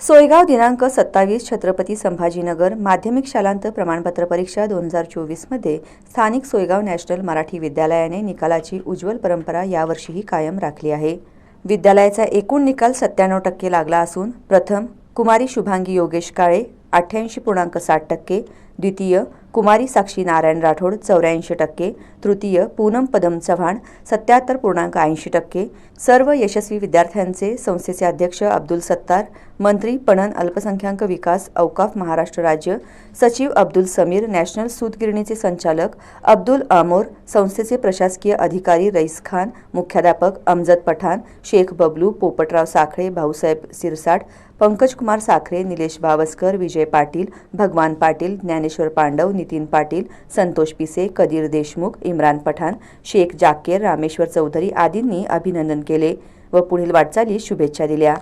सोयगाव दिनांक सत्तावीस छत्रपती संभाजीनगर माध्यमिक शालांत प्रमाणपत्र परीक्षा दोन हजार चोवीसमध्ये स्थानिक सोयगाव नॅशनल मराठी विद्यालयाने निकालाची उज्ज्वल परंपरा यावर्षीही कायम राखली आहे. विद्यालयाचा एकूण निकाल सत्त्याण्णव टक्के लागला असून प्रथम कुमारी शुभांगी योगेश काळे अठ्ठ्याऐंशी पूर्णांक साठ टक्के द्वितीय कुमारी साक्षी नारायण राठोड चौऱ्याऐंशी टक्के तृतीय पूनम पदम चव्हाण सत्याहत्तर पूर्णांक ऐंशी टक्के सर्व यशस्वी विद्यार्थ्यांचे संस्थेचे अध्यक्ष अब्दुल सत्तार मंत्री पणन अल्पसंख्याक विकास औकाफ महाराष्ट्र राज्य सचिव अब्दुल समीर नॅशनल सूतगिरणीचे संचालक अब्दुल आमोर संस्थेचे प्रशासकीय अधिकारी रईस खान मुख्याध्यापक अमजद पठाण शेख बबलू पोपटराव साखळे भाऊसाहेब सिरसाट पंकज कुमार साखरे निलेश भावस्कर विजय पाटील भगवान पाटील ज्ञानेश्वर पांडव नितीन पाटील संतोष पिसे कदीर देशमुख इम्रान पठाण शेख जाकेर रामेश्वर चौधरी आदींनी अभिनंदन केले व पुढील वाटचाली शुभेच्छा दिल्या.